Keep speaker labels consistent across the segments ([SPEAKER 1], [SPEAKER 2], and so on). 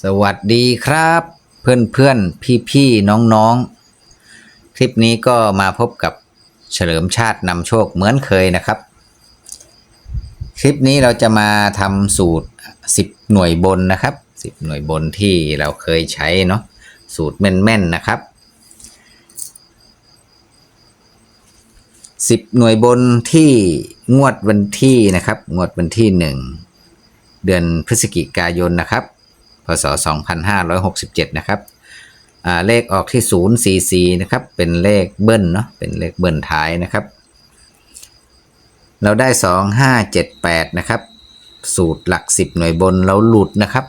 [SPEAKER 1] สวัสดีครับ เพื่อนเพื่อนพี่พี่น้องน้องคลิปนี้ก็มาพบกับเฉลิมชาตินำโชคเหมือนเคยนะครับ คลิปนี้เราจะมาทำสูตร 10 หน่วยบนนะครับ 10 หน่วยบนที่เราเคยใช้เนาะสูตรแม่นๆนะครับ 10 หน่วยบนที่งวดวันที่นะครับ งวดวันที่ 1 เดือนพฤศจิกายนนะครับ พศ 2567 นะครับเลขออกที่ 044 นะครับ เป็นเลขเบิ้ลเนาะ เป็นเลขเบิ้ลท้ายนะครับ เราได้ 2578 นะครับ สูตรหลัก 10 หน่วยบนเราหลุดนะครับ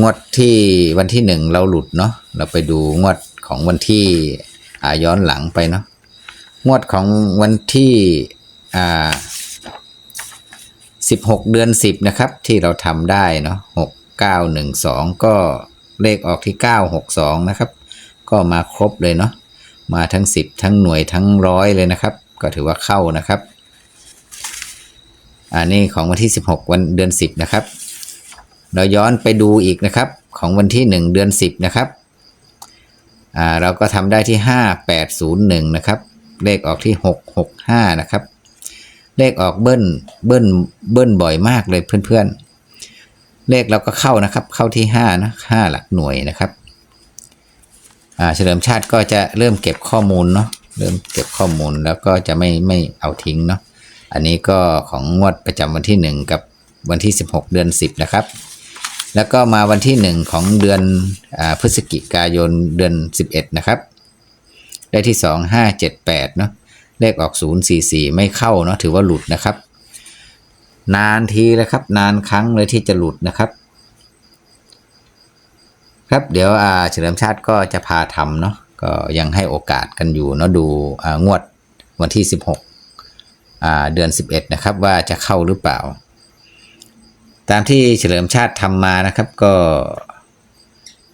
[SPEAKER 1] งวดที่วันที่ 1 เราหลุดเนาะ เราไปดูงวดของวันที่อาย้อนหลังไปเนาะ งวดของวันที่ 16 เดือน 10 นะครับ ที่เราทำได้เนาะ6 9 1 2 ก็เลขออกที่ 962 นะครับ ก็มาครบเลยเนาะมาทั้ง 10 ทั้งหน่วยทั้งร้อยเลยนะครับ ก็ถือว่าเข้านะครับ อันนี้ของวันที่ 16 วันเดือน 10 นะครับ เราย้อนไปดูอีกนะครับของวันที่ 1 เดือน 10 นะครับอ่าเราก็ทำได้ที่ 5801 นะครับ เลขออกที่ 665 นะครับ เลขออกเบิ้ลเบิ้ลเบิ้ลบ่อยมากเลยเพื่อนๆ เลขเราก็เข้านะครับ เข้าที่ห้านะห้าหลักหน่วยนะครับอ่าเฉลิมชาติก็จะเริ่มเก็บข้อมูลเนาะเริ่มเก็บข้อมูลแล้วก็จะไม่ไม่เอาทิ้งเนาะอันนี้ก็ของงวดประจำวันที่หนึ่งกับวันที่ 16 เดือน 10 นะครับ แล้วก็มาวันที่หนึ่งของเดือนอพฤศจิกายนเดือน 11 นะครับ ได้ที่ 2578 เนาะ เลขออก 044 ไม่เข้าเนาะถือว่าหลุดนะครับ นานทีแล้วครับ นานครั้งเลยที่จะหลุดนะครับ ครับเดี๋ยวอาเฉลิมชาติก็จะพาทำเนาะก็ยังให้โอกาสกันอยู่เนาะดูงวดวันที่ 16อ่าเดือน 11 นะครับ ว่าจะเข้าหรือเปล่า ตามที่เฉลิมชาติทำมานะครับก็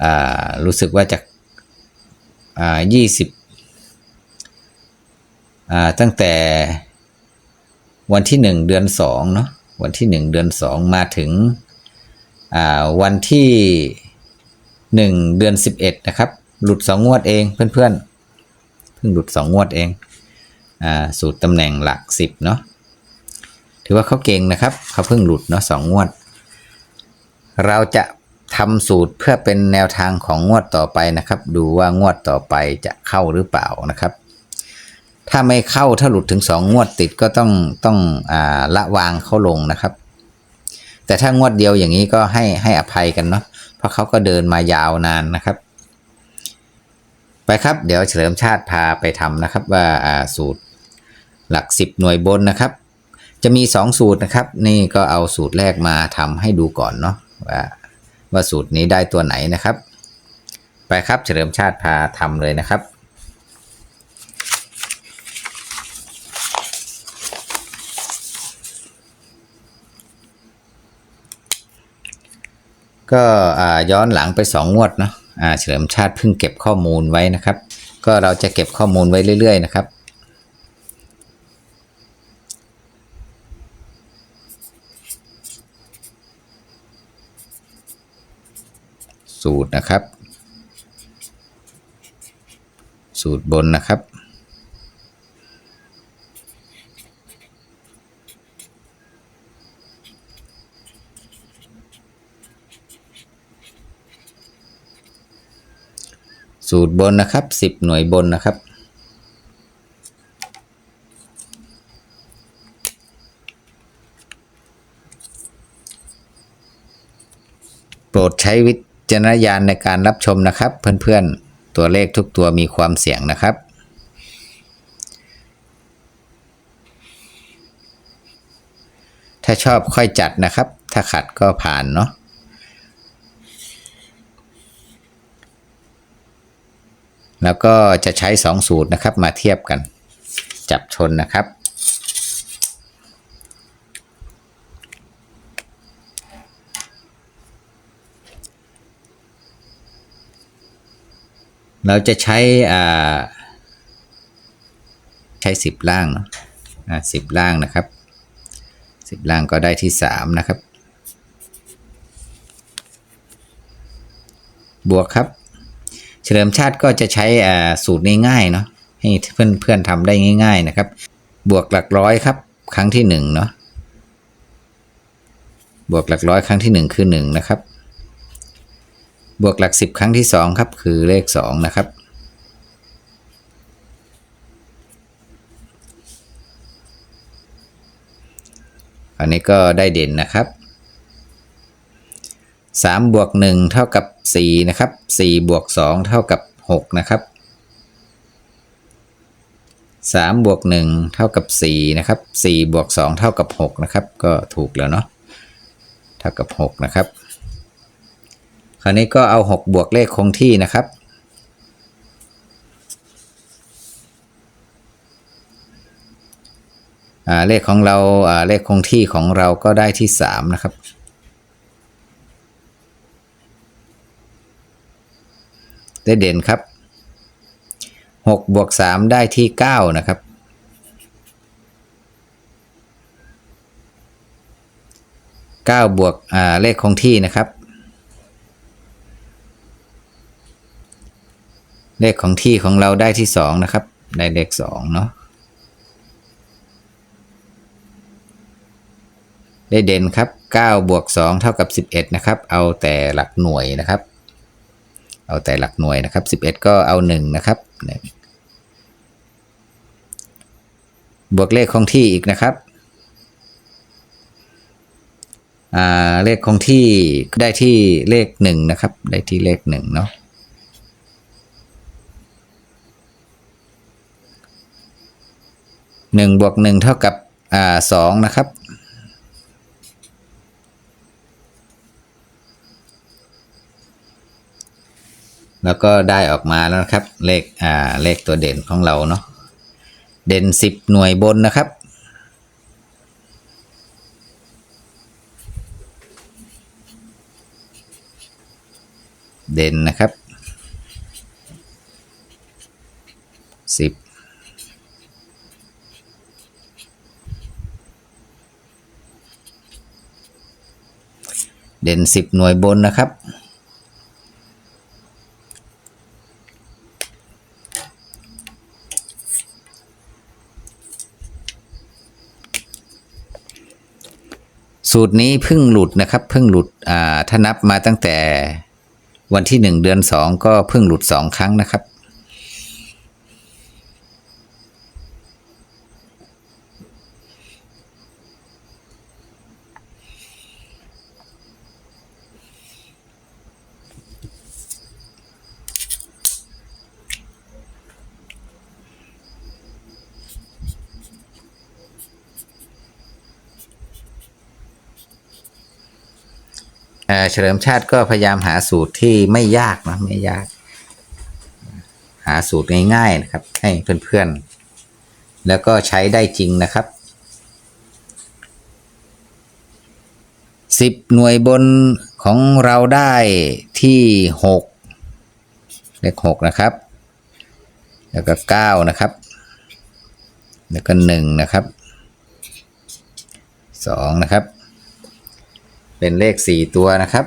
[SPEAKER 1] อ่ารู้สึกว่าจะอ่า20 ตั้งแต่วันที่หนึ่งเดือนสองเนาะวันที่หนึ่งเดือนสองมาถึงวันที่หนึ่งเดือนสิบเอ็ดนะครับ หลุดสองงวดเองเพื่อนๆเพิ่งหลุดสองงวดเองอสูตรตำแหน่งหลักสิบเนาะถือว่าเขาเก่งนะครับ เขาเพิ่งหลุดเนาะสองงวด เราจะทำสูตรเพื่อเป็นแนวทางของงวดต่อไปนะครับ ดูว่างวดต่อไปจะเข้าหรือเปล่านะครับ ถ้าไม่เข้าถ้าหลุดถึงสองงวดติดก็ต้องต้องอ่าละวางเขาลงนะครับ แต่ถ้างวดเดียวอย่างนี้ก็ให้ให้อภัยกันเนาะเพราะเขาก็เดินมายาวนานนะครับ ไปครับ เดี๋ยวเฉลิมชาติพาไปทำนะครับ ว่าอ่าสูตรหลักสิบหน่วยบนนะครับ จะมีสองสูตรนะครับ นี่ก็เอาสูตรแรกมาทำให้ดูก่อนเนาะว่าว่าสูตรนี้ได้ตัวไหนนะครับ ไปครับเฉลิมชาติพาทำเลยนะครับ ก็ย้อนหลังไปสองงวดเนาะเฉลิมชาติเพิ่งเก็บข้อมูลไว้นะครับ ก็เราจะเก็บข้อมูลไว้เรื่อย ๆ นะครับ สูตรนะครับ สูตรบนนะครับ สูตรบนนะครับ 10 หน่วยบนนะครับ โปรดใช้วิจารณญาณในการรับชมนะครับ เพื่อนๆ ตัวเลขทุกตัวมีความเสี่ยงนะครับถ้าชอบค่อยจัดนะครับ ถ้าขัดก็ผ่านเนาะ แล้วก็จะใช้ 2 สูตรนะครับมาเทียบกัน จับชนนะครับ เราจะใช้อ่าใช้ 10 ล่างอ่าสิบล่างนะครับ 10 ล่างก็ได้ที่ 3 นะครับ บวกครับ ฉลิมชาติก็จะใช้สูตรง่ายๆเนาะให้เพื่อนเพื่อนๆทำได้ง่าย ๆนะครับ บวกหลักร้อยครับ ครั้งที่หนึ่งเนาะบวกหลักร้อยครั้งที่หนึ่งคือหนึ่งนะครับ บวกหลักสิบครั้งที่สองครับ คือเลขสองนะครับ อันนี้ก็ได้เด่นนะครับ สามบวกหนึ่งเท่ากับสี่นะครับสี่บวกสองเท่ากับหกนะครับสามบวกหนึ่งเท่ากับสี่นะครับสี่บวกสองเท่ากับหกนะครับ ก็ถูกแล้วเนาะเท่ากับหกนะครับ คราวนี้ก็เอาหกบวกเลขคงที่นะครับเลขของเราอ่าเลขคงที่ของเราก็ได้ที่สามนะครับ ได้เด่นครับหกบวกสามได้ที่เก้านะครับเก้าบวกเลขคงที่นะครับ เลขของที่ของเราได้ที่สองนะครับ ได้เลขสองเนาะ ได้เด่นครับ 9 บวก 2 เท่ากับ 11 นะครับ เอาแต่หลักหน่วยนะครับ เอาแต่หลักหน่วยนะครับ 11 ก็เอา 1 นะครับหนึ่งบวกเลขคงที่อีกนะครับเลขคงที่ได้ที่เลข 1 นะครับ ได้ที่เลข 1 เนาะหนึ่งบวกหนึ่งเท่ากับอ่าสองนะครับ แล้วก็ได้ออกมาแล้วนะครับ เลขอ่าเลขตัวเด่นของเราเนาะเด่นสิบหน่วยบนนะครับ เด่นนะครับสิบเด่นสิบหน่วยบนนะครับ สูตรนี้เพิ่งหลุดนะครับเพิ่งหลุดถ้านับมาตั้งแต่วันที่หนึ่งเดือนสองก็เพิ่งหลุดสองครั้งนะครับ เฉลิมชาติก็พยายามหาสูตรที่ไม่ยากนะไม่ยาก หาสูตรง่ายๆนะครับ ให้เพื่อนๆ แล้วก็ใช้ได้จริงนะครับสิบหน่วยบนของเราได้ที่หกเลขหกนะครับ แล้วก็เก้านะครับ แล้วก็หนึ่งนะครับสองนะครับ เป็นเลขสี่ตัวนะครับ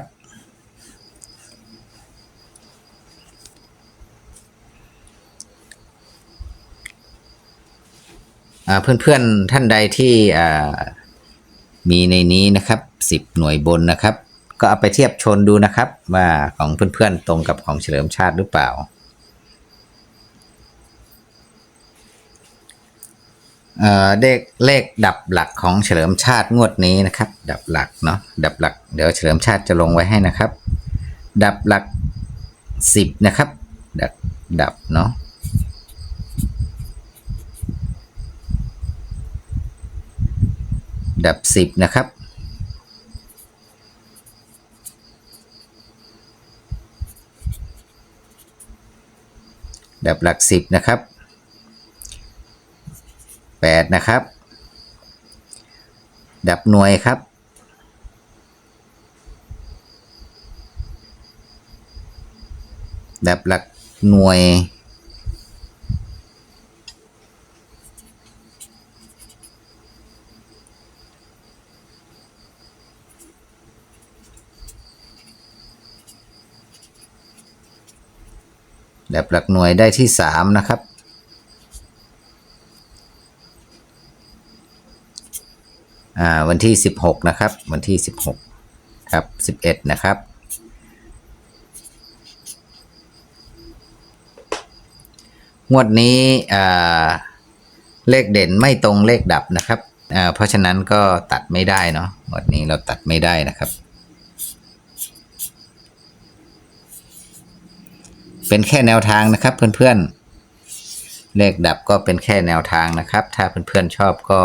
[SPEAKER 1] เพื่อนๆท่านใดที่มีในนี้นะครับสิบหน่วยบนนะครับ ก็เอาไปเทียบชนดูนะครับ ว่าของเพื่อนๆตรงกับของเฉลิมชาติหรือเปล่า เลขเลขดับหลักของเฉลิมชาติงวดนี้นะครับ ดับหลักเนาะดับหลัก เดี๋ยวเฉลิมชาติจะลงไว้ให้นะครับ ดับหลักสิบนะครับ ดับดับเนาะดับสิบนะครับ ดับหลักสิบนะครับ แปดนะครับ ดับหน่วยครับ ดับหลักหน่วย ดับหลักหน่วยได้ที่สามนะครับ อ่า วันที่สิบหกนะครับ วันที่สิบหกครับสิบเอ็ดนะครับ งวดนี้เลขเด่นไม่ตรงเลขดับนะครับ เพราะฉะนั้นก็ตัดไม่ได้เนาะงวดนี้เราตัดไม่ได้นะครับ เป็นแค่แนวทางนะครับเพื่อนๆ เลขดับก็เป็นแค่แนวทางนะครับ ถ้าเพื่อนๆชอบก็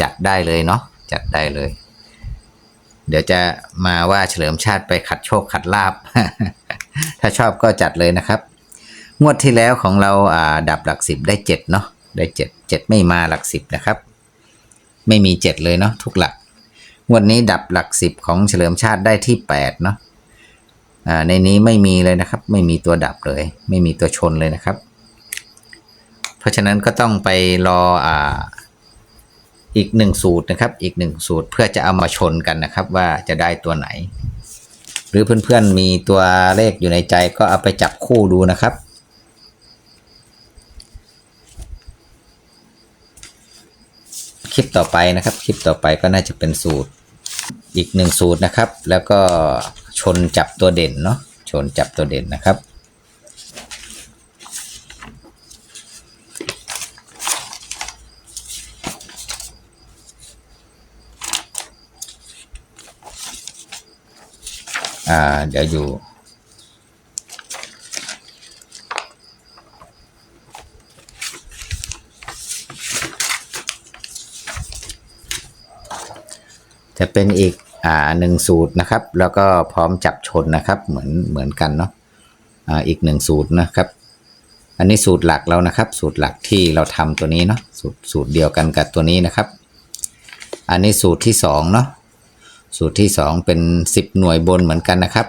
[SPEAKER 1] จัดได้เลยเนาะจัดได้เลย เดี๋ยวจะมาว่าเฉลิมชาติไปขัดโชคขัดลาบ ถ้าชอบก็จัดเลยนะครับ งวดที่แล้วของเราอ่าดับหลักสิบได้เจ็ดเนาะได้เจ็ดเจ็ดไม่มาหลักสิบนะครับ ไม่มีเจ็ดเลยเนาะทุกหลักงวดนี้ดับหลักสิบของเฉลิมชาติได้ที่แปดเนาะอ่าในนี้ไม่มีเลยนะครับ ไม่มีตัวดับเลย ไม่มีตัวชนเลยนะครับ เพราะฉะนั้นก็ต้องไปรออ่า อีกหนึ่งสูตรนะครับ อีกหนึ่งสูตรเพื่อจะเอามาชนกันนะครับ ว่าจะได้ตัวไหน หรือเพื่อนๆมีตัวเลขอยู่ในใจก็เอาไปจับคู่ดูนะครับคลิปต่อไปนะครับ คลิปต่อไปก็น่าจะเป็นสูตรอีกหนึ่งสูตรนะครับ แล้วก็ชนจับตัวเด่นเนาะชนจับตัวเด่นนะครับ อ่า เดี๋ยวอยู่จะเป็นอีกอ่าหนึ่งสูตรนะครับ แล้วก็พร้อมจับชนนะครับ เหมือนเหมือนกันเนาะอ่าอีกหนึ่งสูตรนะครับ อันนี้สูตรหลักเรานะครับ สูตรหลักที่เราทำตัวนี้เนาะสูตรสูตรเดียวกันกับตัวนี้นะครับ อันนี้สูตรที่สองเนาะ สูตรที่สองเป็นสิบหน่วยบนเหมือนกันนะครับ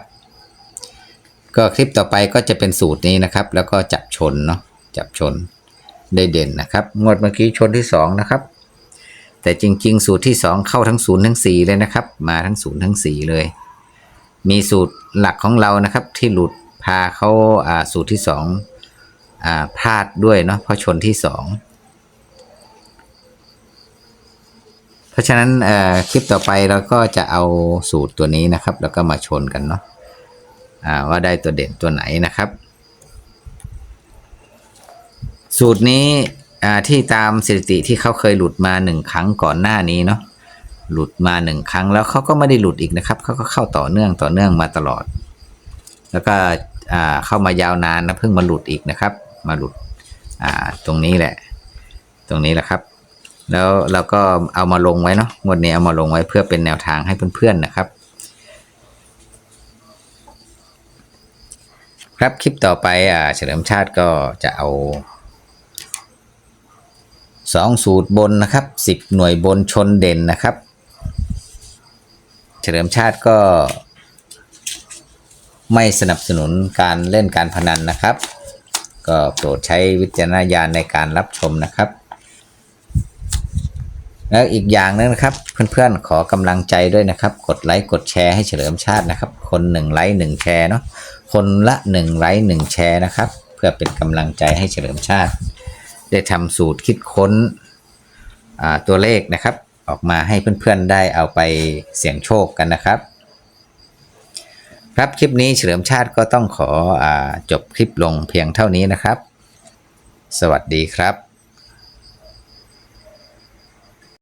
[SPEAKER 1] ก็คลิปต่อไปก็จะเป็นสูตรนี้นะครับ แล้วก็จับชนเนาะจับชนได้เด่นนะครับ งวดเมื่อกี้ชนที่สองนะครับ แต่จริง ๆ สูตรที่ 2 เข้าทั้ง 0 ทั้ง 4 เลยนะครับ มาทั้ง 0 ทั้ง 4 เลย มีสูตรหลักของเรานะครับ ที่หลุดพาเขาาสูตรที่2อ่าพลาดด้วยเนาะเพราะชนที่ 2 เพ ราะฉะนั้นคลิปต่อไปเราก็จะเอาสูตรตัวนี้นะครับ แล้วก็มาชนกันเนาะว่าได้ตัวเด่นตัวไหนนะครับ สูตรนี้ที่ตามสถิติที่เขาเคยหลุดมาหนึ่งครั้งก่อนหน้านี้เนาะหลุดมาหนึ่งครั้งแล้วเขาก็ไม่ได้หลุดอีกนะครับเขาก็เข้าต่อเนื่องต่อเนื่องมาตลอด แล้วก็เข้ามายาวนานนะเพิ่งมาหลุดอีกนะครับ มาหลุดตรงนี้แหละ ตรงนี้แหละครับ แล้วเราก็เอามาลงไว้เนาะงวดนี้เอามาลงไว้เพื่อเป็นแนวทางให้เพื่อนๆนะครับ ครับคลิปต่อไปอ่าเฉลิมชาติก็จะเอาสองสูตรบนนะครับสิบหน่วยบนชนเด่นนะครับ เฉลิมชาติก็ไม่สนับสนุนการเล่นการพนันนะครับ ก็โปรดใช้วิจารณญาณในการรับชมนะครับ แล้วอีกอย่างหนึงนะครับ เพื่อนๆขอกำลังใจด้วยนะครับ กดไลค์กดแชร์ให้เฉลิมชาตินะครับ คนหนึ่งไลค์หนึ่งแชร์เนาะคนละหนึ่งไลค์หนึ่งแชร์นะครับ เพื่อเป็นกำลังใจให้เฉลิมชาติ ได้ทำสูตรคิดค้นตัวเลขนะครับ ออกมาให้เพื่อนๆได้เอาไปเสี่ยงโชคกันนะครับ ครับคลิปนี้เฉลิมชาติก็ต้องขออจบคลิปลงเพียงเท่านี้นะครับ สวัสดีครับ